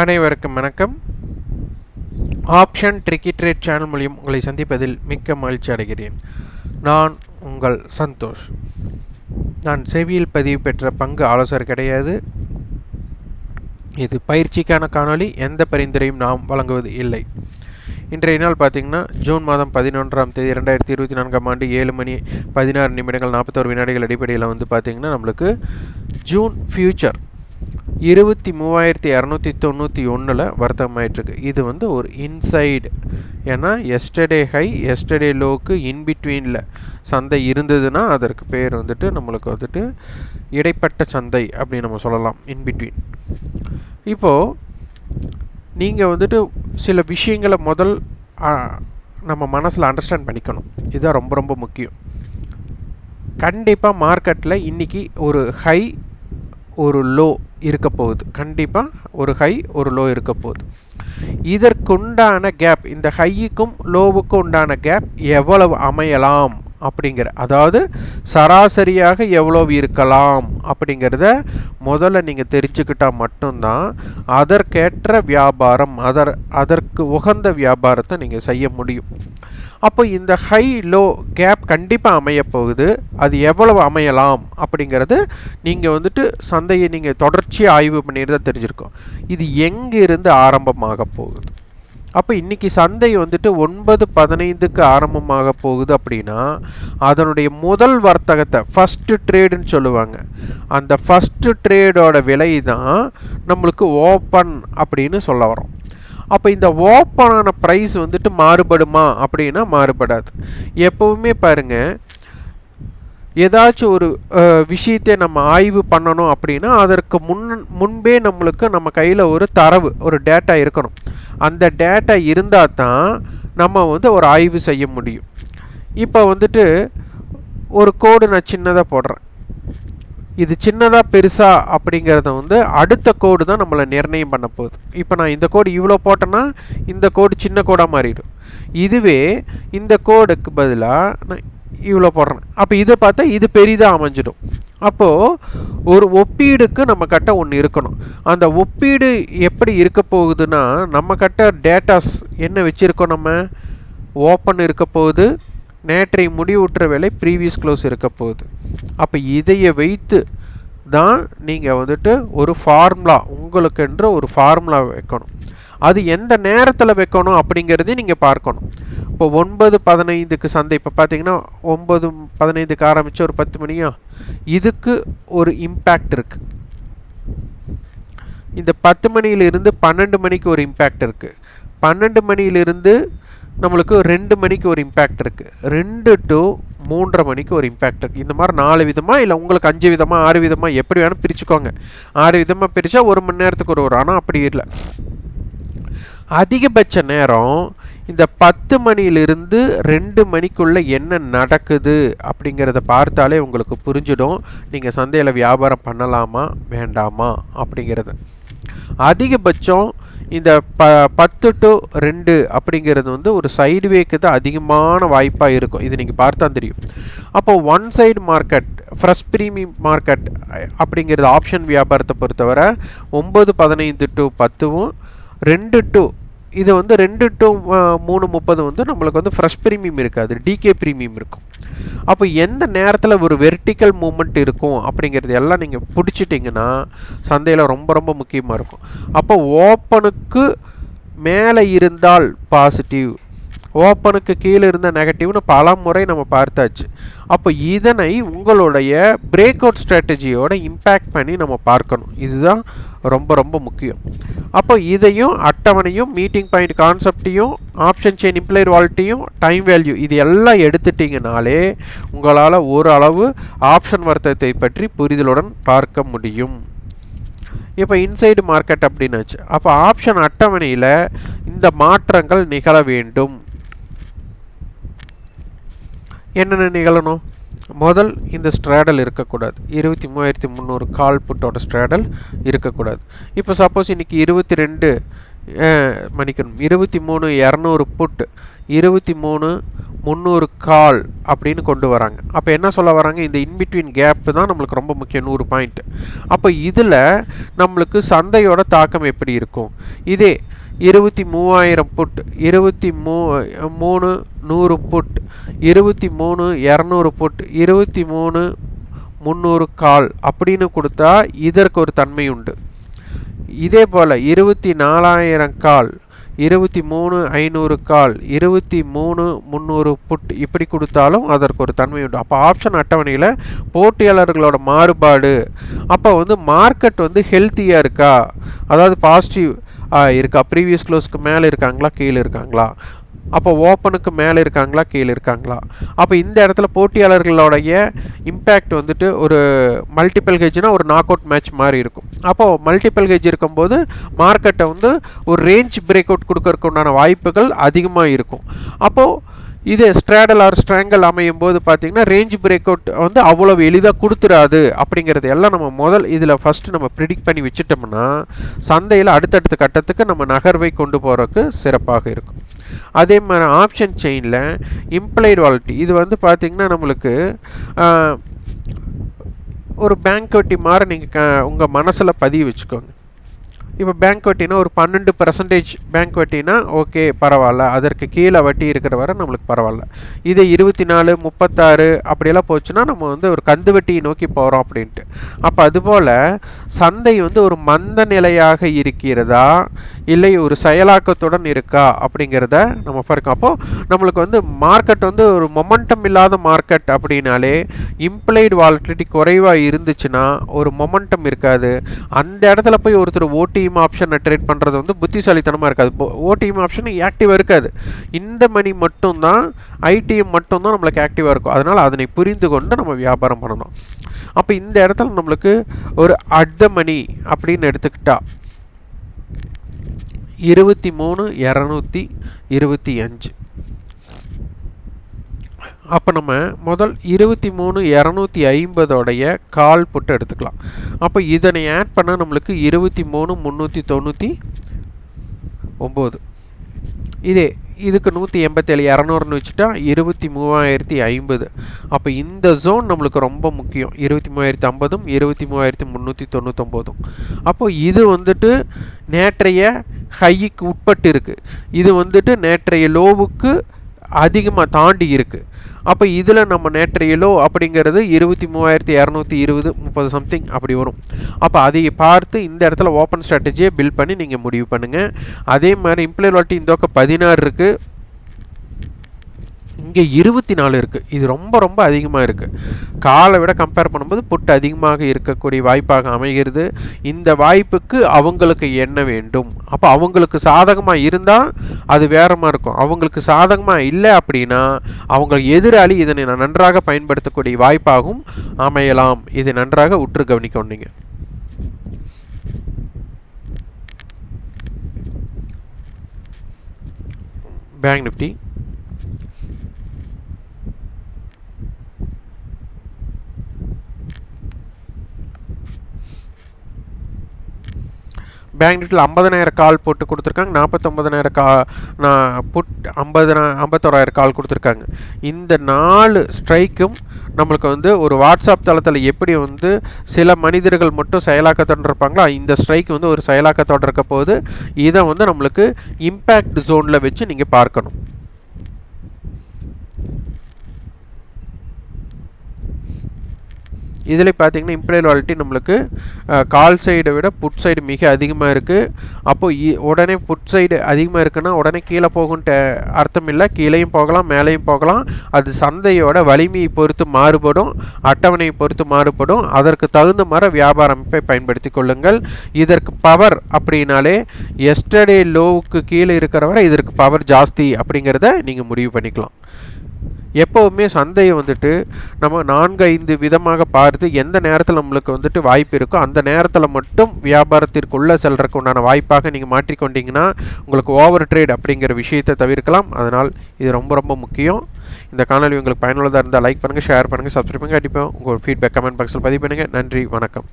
அனைவருக்கும் வணக்கம். Option tricky trade channel மூலியம் உங்களை சந்திப்பதில் மிக்க மகிழ்ச்சி அடைகிறேன். நான் உங்கள் சந்தோஷ். நான் செவியில் பதிவு பெற்ற பங்கு ஆலோசகர் கிடையாது. இது பயிற்சிக்கான காணொளி. எந்த பரிந்துரையும் நாம் வழங்குவது இல்லை. இன்றைய நாள் பார்த்திங்கன்னா ஜூன் மாதம் பதினொன்றாம் தேதி ரெண்டாயிரத்தி இருபத்தி நான்காம் ஆண்டு ஏழு மணி பதினாறு நிமிடங்கள் நாற்பத்தோரு வினாடிகள் அடிப்படையில் வந்து பார்த்திங்கன்னா நம்மளுக்கு ஜூன் ஃப்யூச்சர் இருபத்தி மூவாயிரத்தி இரநூத்தி தொண்ணூற்றி ஒன்றில் வர்த்தகமாயிட்ருக்கு இது வந்து ஒரு இன்சைடு ஏன்னா எஸ்டர்டே ஹை எஸ்டர்டே லோக்கு இன்பிட்வீனில் சந்தை இருந்ததுன்னா அதற்கு பேர் வந்துட்டு நம்மளுக்கு வந்துட்டு இடைப்பட்ட சந்தை அப்படின்னு நம்ம சொல்லலாம் இன்பிட்வீன் இப்போது நீங்கள் வந்துட்டு சில விஷயங்களை முதல் நம்ம மனசில் அண்டர்ஸ்டாண்ட் பண்ணிக்கணும். இதுதான் ரொம்ப ரொம்ப முக்கியம். கண்டிப்பாக மார்க்கெட்டில் இன்றைக்கி ஒரு ஹை ஒரு லோ இருக்க போகுது. கண்டிப்பாக ஒரு ஹை ஒரு லோ இருக்க போகுது. இதற்குண்டான கேப் இந்த ஹையுக்கும் லோவுக்கும் உண்டான கேப் எவ்வளவு அமையலாம்? அப்படிங்கிற அதாவது சராசரியாக எவ்வளோ இருக்கலாம் அப்படிங்கிறத முதல்ல நீங்கள் தெரிஞ்சுக்கிட்டால் மட்டும்தான் அதற்கேற்ற வியாபாரம் அதர் அதற்கு உகந்த வியாபாரத்தை நீங்கள் செய்ய முடியும். அப்போ இந்த ஹை லோ கேப் கண்டிப்பாக அமையப்போகுது அது எவ்வளவு அமையலாம் அப்படிங்கிறது நீங்கள் வந்துட்டு சந்தையை நீங்கள் தொடர்ச்சியாக ஆய்வு பண்ணிட்டு தான் தெரிஞ்சிருக்கோம். இது எங்கிருந்து ஆரம்பமாக போகுது? அப்போ இன்றைக்கி சந்தை வந்துட்டு ஒன்பது பதினைந்துக்கு ஆரம்பமாக போகுது அப்படின்னா அதனுடைய முதல் வர்த்தகத்தை ஃபஸ்ட்டு ட்ரேடுன்னு சொல்லுவாங்க. அந்த ஃபஸ்ட்டு ட்ரேடோட விலை தான் நம்மளுக்கு ஓப்பன் அப்படின்னு சொல்ல வரோம் அப்போ இந்த ஓப்பனான ப்ரைஸ் வந்துட்டு மாறுபடுமா அப்படின்னா மாறுபடாது. எப்போவுமே பாருங்கள் ஏதாச்சும் ஒரு விஷயத்தை நம்ம ஆய்வு பண்ணணும் அப்படின்னா அதற்கு முன் முன்பே நம்மளுக்கு நம்ம கையில் ஒரு தரவு ஒரு டேட்டா இருக்கணும். அந்த டேட்டா இருந்தால் தான் நம்ம வந்து ஒரு ஆய்வு செய்ய முடியும். இப்போ வந்துட்டு ஒரு கோடு நான் சின்னதாக போடுறேன். இது சின்னதாக பெருசா அப்படிங்கிறத வந்து அடுத்த கோடு தான் நம்மளை நிர்ணயம் பண்ண போகுது. இப்போ நான் இந்த கோடு இவ்வளோ போட்டேன்னா இந்த கோடு சின்ன கோடாக மாறிடும். இதுவே இந்த கோடுக்கு பதிலாக நான் இவ்வளோ போடுறேன் அப்போ இதை பார்த்தா இது பெரிதாக அமைஞ்சிடும். அப்போது ஒரு ஒப்பீடுக்கு நம்ம கிட்ட ஒன்று இருக்கணும். அந்த ஒப்பீடு எப்படி இருக்க போகுதுன்னா நம்ம கிட்ட டேட்டாஸ் என்ன வச்சுருக்கோம் நம்ம? ஓப்பன் இருக்க போகுது. நேற்றை முடிவுற்ற வேலை ப்ரீவியஸ் க்ளோஸ் இருக்க போகுது. அப்போ இதையை வைத்து தான் நீங்கள் வந்துட்டு ஒரு ஃபார்முலா உங்களுக்கென்று ஒரு ஃபார்முலா வைக்கணும். அது எந்த நேரத்தில் வைக்கணும் அப்படிங்கிறதையும் நீங்கள் பார்க்கணும். இப்போ ஒன்பது பதினைந்துக்கு சந்தை. இப்போ பார்த்தீங்கன்னா ஒம்பது பதினைந்துக்கு ஆரம்பித்து ஒரு பத்து மணியா? இதுக்கு ஒரு இம்பேக்ட் இருக்குது இந்த பத்து மணியிலிருந்து பன்னெண்டு மணிக்கு ஒரு இம்பேக்ட் இருக்குது பன்னெண்டு மணியிலிருந்து நம்மளுக்கு ரெண்டு மணிக்கு ஒரு இம்பேக்ட் இருக்குது ரெண்டு டு மூன்றரை மணிக்கு ஒரு இம்பேக்ட் இருக்குது இந்த மாதிரி நாலு விதமாக இல்லை உங்களுக்கு அஞ்சு விதமாக ஆறு விதமாக எப்படி வேணும் பிரிச்சுக்கோங்க. ஆறு விதமாக பிரித்தா ஒரு மணி நேரத்துக்கு ஒரு ஒரு. ஆனால் அப்படி இல்லை. அதிகபட்ச நேரம் இந்த பத்து மணியிலிருந்து ரெண்டு மணிக்குள்ளே என்ன நடக்குது அப்படிங்கிறத பார்த்தாலே உங்களுக்கு புரிஞ்சிடும். நீங்கள் சந்தையில் வியாபாரம் பண்ணலாமா வேண்டாமா அப்படிங்கிறது. அதிகபட்சம் இந்த ப பத்து டு ரெண்டு அப்படிங்கிறது வந்து ஒரு சைடுவேக்கு தான் அதிகமான வாய்ப்பாக இருக்கும். இது நீங்கள் பார்த்தா தெரியும். அப்போ one side market fresh premium market அப்படிங்கிறது ஆப்ஷன் வியாபாரத்தை பொறுத்தவரை ஒம்பது பதினைந்து டு பத்துவும் ரெண்டு டு இது வந்து ரெண்டு டு மூணு முப்பது வந்து நம்மளுக்கு வந்து ஃப்ரெஷ் ப்ரீமியம் இருக்காது. டிகே ப்ரீமியம் இருக்கும். அப்போ எந்த நேரத்தில் ஒரு வெர்டிக்கல் மூமெண்ட் இருக்கும் அப்படிங்கிறது எல்லாம் நீங்கள் பிடிச்சிட்டிங்கன்னா சந்தையில் ரொம்ப ரொம்ப முக்கியமாக இருக்கும். அப்போ ஓப்பனுக்கு மேலே இருந்தால் பாசிட்டிவ் ஓப்பனுக்கு கீழே இருந்த நெகட்டிவ்னு பல முறை நம்ம பார்த்தாச்சு. அப்போ இதனை உங்களுடைய பிரேக் அவுட் ஸ்ட்ராட்டஜியோட இம்பேக்ட் பண்ணி நம்ம பார்க்கணும். இதுதான் ரொம்ப ரொம்ப முக்கியம். அப்போ இதையும் அட்டவணையும் மீட்டிங் பாயிண்ட் கான்செப்டையும் ஆப்ஷன் செயின் இம்ப்ளைர் வால்ட்டையும் டைம் வேல்யூ இது எல்லாம் எடுத்துட்டிங்கனாலே உங்களால் ஓரளவு ஆப்ஷன் வர்த்தகத்தை பற்றி புரிதலுடன் பார்க்க முடியும். இப்போ இன்சைடு மார்க்கெட் அப்படின்னாச்சு. அப்போ ஆப்ஷன் அட்டவணையில் இந்த மாற்றங்கள் நிகழ வேண்டும். என்னென்ன நிகழணும்? முதல் இந்த ஸ்ட்ராடல் இருக்கக்கூடாது. இருபத்தி மூவாயிரத்தி முந்நூறு கால் புட்டோட ஸ்ட்ராடல் இருக்கக்கூடாது. இப்போ சப்போஸ் இன்றைக்கி இருபத்தி ரெண்டு மன்னிக்கணும். இருபத்தி மூணு இரநூறு புட் இருபத்தி மூணு முந்நூறு கால் அப்படின்னு கொண்டு வராங்க. அப்போ என்ன சொல்ல வராங்க? இந்த இன்பிட்வீன் கேப்பு தான் நம்மளுக்கு ரொம்ப முக்கியம். நூறு பாயிண்ட் அப்போ இதில் நம்மளுக்கு சந்தையோட தாக்கம் எப்படி இருக்கும்? இதே இருபத்தி மூவாயிரம் புட் இருபத்தி மூ மூணு நூறு புட் இருபத்தி மூணு இரநூறு புட் இருபத்தி மூணு முந்நூறு கால் அப்படின்னு கொடுத்தா இதற்கு ஒரு தன்மை உண்டு. இதே போல் இருபத்தி நாலாயிரம் கால் இருபத்தி மூணு ஐநூறு கால் இருபத்தி மூணு முந்நூறு புட் இப்படி கொடுத்தாலும் அதற்கு ஒரு தன்மை உண்டு. அப்போ ஆப்ஷன் அட்டவணையில் போட்டியாளர்களோட மாறுபாடு. அப்போ வந்து மார்க்கெட் வந்து ஹெல்த்தியாக இருக்கா? அதாவது பாசிட்டிவ் இருக்கா? ப்ரீவியஸ் க்ளோஸ்க்கு மேலே இருக்காங்களா? கீழே இருக்காங்களா? அப்போ ஓப்பனுக்கு மேலே இருக்காங்களா? கீழே இருக்காங்களா? அப்போ இந்த இடத்துல போட்டியாளர்களுடைய இம்பேக்ட் வந்துட்டு ஒரு மல்டிபிள் ஹெஜ்னால் ஒரு நாக் அவுட் மேட்ச் மாதிரி இருக்கும். அப்போது மல்டிபிள் ஹெஜ் இருக்கும்போது மார்க்கெட்டை வந்து ஒரு ரேஞ்ச் பிரேக் அவுட் கொடுக்கறதுக்கு உண்டான வாய்ப்புகள் அதிகமாக இருக்கும். அப்போது இது ஸ்ட்ராடல் ஆர் ஸ்ட்ராங்கல் அமையும் போது பார்த்திங்கன்னா ரேஞ்ச் பிரேக் அவுட் வந்து அவ்வளோ எளிதாக கொடுத்துடாது அப்படிங்கிறது எல்லாம் நம்ம முதல் இதில் ஃபஸ்ட்டு நம்ம ப்ரிடிக்ட் பண்ணி வச்சுட்டோம்னா சந்தையில் அடுத்தடுத்த கட்டத்துக்கு நம்ம நகர்வை கொண்டு போகிறதுக்கு சிறப்பாக இருக்கும். அதே மாதிரி ஆப்ஷன் செயினில் இம்ப்ளைட் வாலிட்டி இது வந்து பார்த்திங்கன்னா நம்மளுக்கு ஒரு பேங்க் வட்டி மாதிரி நீங்கள் க உங்கள் மனசில் பதிவு வச்சுக்கோங்க. இப்போ பேங்க் வட்டினா ஒரு பன்னெண்டு பர்சன்டேஜ் பேங்க் வட்டினா ஓகே பரவாயில்ல. அதற்கு கீழே வட்டி இருக்கிற வரை நம்மளுக்கு பரவாயில்ல. இது இருபத்தி நாலு முப்பத்தாறு அப்படியெல்லாம் போச்சுன்னா நம்ம வந்து ஒரு கந்து வட்டியை நோக்கி போகிறோம் அப்படின்ட்டு. அப்போ அதுபோல் சந்தை வந்து ஒரு மந்த நிலையாக இருக்கிறதா? இல்லை ஒரு செயலாக்கத்துடன் இருக்கா அப்படிங்கிறத நம்ம பார்க்கோம் அப்போது நம்மளுக்கு வந்து மார்க்கெட் வந்து ஒரு மொமெண்டம் இல்லாத மார்க்கெட் அப்படின்னாலே இம்ப்ளைடு வாலட்டிலிட்டி குறைவாக இருந்துச்சுன்னா ஒரு மொமெண்டம் இருக்காது. அந்த இடத்துல போய் ஒருத்தர் ஓடிஎம் ஆப்ஷனை ட்ரேட் பண்ணுறது வந்து புத்திசாலித்தனமாக இருக்காது. ஓடிஎம் ஆப்ஷன் ஆக்டிவாக இருக்காது. இந்த மணி மட்டும்தான் ஐடிஎம் மட்டும்தான் நம்மளுக்கு ஆக்டிவாக இருக்கும். அதனால் அதனை புரிந்து கொண்டு நம்ம வியாபாரம் பண்ணணும். அப்போ இந்த இடத்துல நம்மளுக்கு ஒரு அர்த்த மணி அப்படின்னு எடுத்துக்கிட்டால் இருபத்தி மூணு இரநூத்தி இருபத்தி அஞ்சு. அப்போ நம்ம முதல் இருபத்தி மூணு இரநூத்தி ஐம்பதோடைய கால் புட்டு எடுத்துக்கலாம். அப்போ இதனை ஆட் பண்ணால் நம்மளுக்கு இருபத்தி மூணு முந்நூற்றி தொண்ணூற்றி ஒம்பது இதே இதுக்கு நூற்றி எண்பத்தேழு இரநூறுன்னு வச்சுட்டா இருபத்தி மூவாயிரத்தி ஐம்பது. அப்போ இந்த ஜோன் நம்மளுக்கு ரொம்ப முக்கியம். இருபத்தி மூவாயிரத்தி ஐம்பதும் இருபத்தி மூவாயிரத்தி முந்நூற்றி தொண்ணூற்றொம்போதும் அப்போது இது வந்துட்டு நேற்றைய ஹைக்கு உட்பட்டு இருக்குது இது வந்துட்டு நேற்றைய லோவுக்கு அதிகமாக தாண்டி இருக்குது அப்போ இதில் நம்ம நேற்றைய லோ அப்படிங்கிறது இருபத்தி மூவாயிரத்தி இரநூத்தி இருபது முப்பது சம்திங் அப்படி வரும். அப்போ அதை பார்த்து இந்த இடத்துல ஓப்பன் ஸ்ட்ராட்டஜியை பில்ட் பண்ணி நீங்கள் முடிவு பண்ணுங்கள் அதே மாதிரி இம்ப்ளாயர் வாட்டி இந்த பக்கம் பதினாறு இருக்குது இங்கே இருபத்தி நாலு இருக்குது இது ரொம்ப ரொம்ப அதிகமாக இருக்குது காலை விட கம்பேர் பண்ணும்போது புட்டு அதிகமாக இருக்கக்கூடிய வாய்ப்பாக அமைகிறது. இந்த வாய்ப்புக்கு அவங்களுக்கு என்ன வேண்டும்? அப்போ அவங்களுக்கு சாதகமாக இருந்தால் அது வேறமாக இருக்கும். அவங்களுக்கு சாதகமாக இல்லை அப்படின்னா அவங்க எதிராளி இதனை நன்றாக பயன்படுத்தக்கூடிய வாய்ப்பாகவும் அமையலாம். இதை நன்றாக உற்று கவனிக்கணும் நீங்கள் பேங்க் நிஃப்டி. பேங்க் நிஃப்டியில் ஐம்பதனாயிரம் கால் போட்டு கொடுத்துருக்காங்க. நாற்பத்தொம்பதனாயிரம் கா நான் புட் ஐம்பது ஐம்பத்தோராயிரம் கால் கொடுத்துருக்காங்க. இந்த நாலு ஸ்ட்ரைக்கும் நம்மளுக்கு வந்து ஒரு வாட்ஸ்அப் தளத்தில் எப்படி வந்து சில மனிதர்கள் மட்டும் செயலாக்கத்தோடு இருப்பாங்களோ இந்த ஸ்ட்ரைக் வந்து ஒரு செயலாக்கத்தோடு இருக்க போது இதை வந்து நம்மளுக்கு இம்பேக்ட் ஜோனில் வச்சு நீங்கள் பார்க்கணும். இதில் பார்த்தீங்கன்னா இம்ப்ளைல் வாலிட்டி நம்மளுக்கு கால் சைடை விட புட் சைடு மிக அதிகமாக இருக்குது அப்போது உடனே புட் சைடு அதிகமாக இருக்குன்னா உடனே கீழே போகும்ன்ட்டு அர்த்தம் இல்லை. கீழேயும் போகலாம் மேலேயும் போகலாம். அது சந்தையோட வலிமையை பொறுத்து மாறுபடும் அட்டவணையை பொறுத்து மாறுபடும். அதற்கு தகுந்த மாதிரி வியாபார அமைப்பை பயன்படுத்தி கொள்ளுங்கள். இதற்கு பவர் அப்படின்னாலே எஸ்டர்டே லோவுக்கு கீழே இருக்கிறவரை இதற்கு பவர் ஜாஸ்தி அப்படிங்கிறத நீங்கள் முடிவு பண்ணிக்கலாம். எப்போவுமே சந்தையை வந்துட்டு நம்ம நான்கு ஐந்து விதமாக பார்த்து எந்த நேரத்தில் நம்மளுக்கு வந்துட்டு வாய்ப்பு இருக்கோ அந்த நேரத்தில் மட்டும் வியாபாரத்திற்குள்ளே செல்றதுக்கு உண்டான வாய்ப்பாக நீங்கள் மாற்றிக்கொண்டீங்கன்னா உங்களுக்கு ஓவர் ட்ரேட் அப்படிங்கிற விஷயத்தை தவிர்க்கலாம். அதனால் இது ரொம்ப ரொம்ப முக்கியம். இந்த காணொலி உங்களுக்கு பயனுள்ளதாக இருந்தால் லைக் பண்ணுங்கள் ஷேர் பண்ணுங்கள் சப்ஸ்கிரைப் பண்ணுங்கள் அடிப்போம் உங்கள் ஃபீட்பேக் கமெண்ட் பாக்ஸில் பதிவு பண்ணுங்கள் நன்றி வணக்கம்.